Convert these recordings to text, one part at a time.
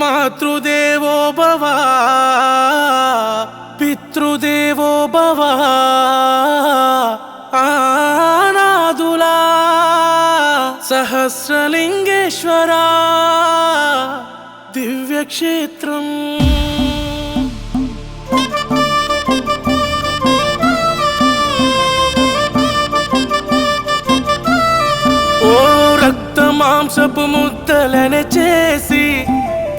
మాతృదేవో భవ పితృదేవో భవ ఆనాదులా సహస్రలింగేశ్వరా దివ్యక్షేత్రం. ఓ రక్త మాంసపు ముద్దలనే చేసి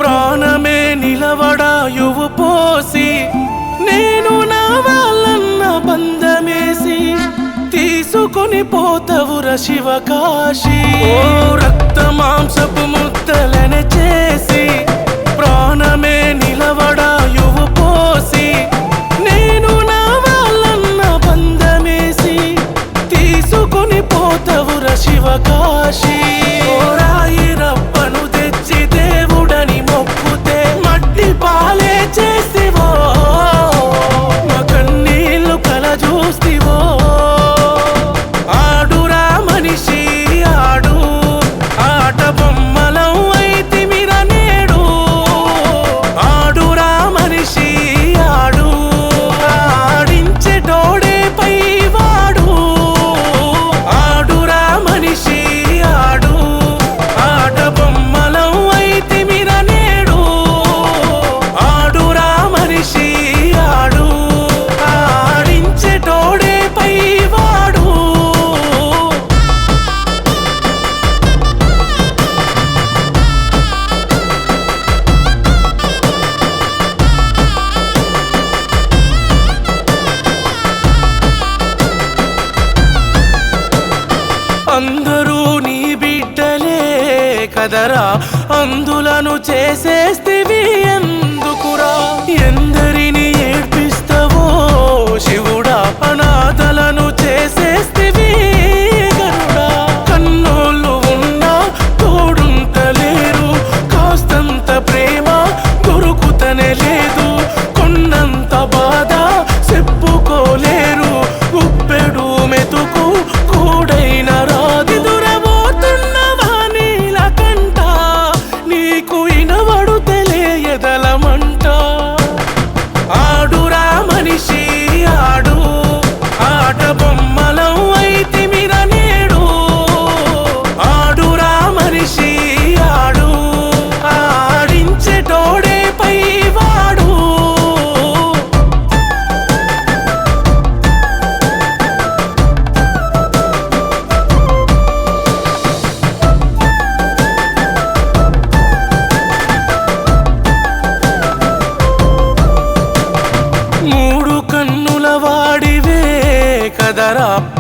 ప్రాణమే నిలవడాయువు పోసి నేను నా వాళ్ళన్న బంధమేసి తీసుకొని పోతవుర శివకాశి. ఓ రక్త మాంసపు ముద్దలనే చేసి ప్రాణమే నిలవడాయువు పోసి నేను నా వాళ్ళన్న బంధమేసి తీసుకొని పోతవుర శివకాశి కదరా? అందులను చేసేస్తివి ఎందుకురా? ఎందరిని যারা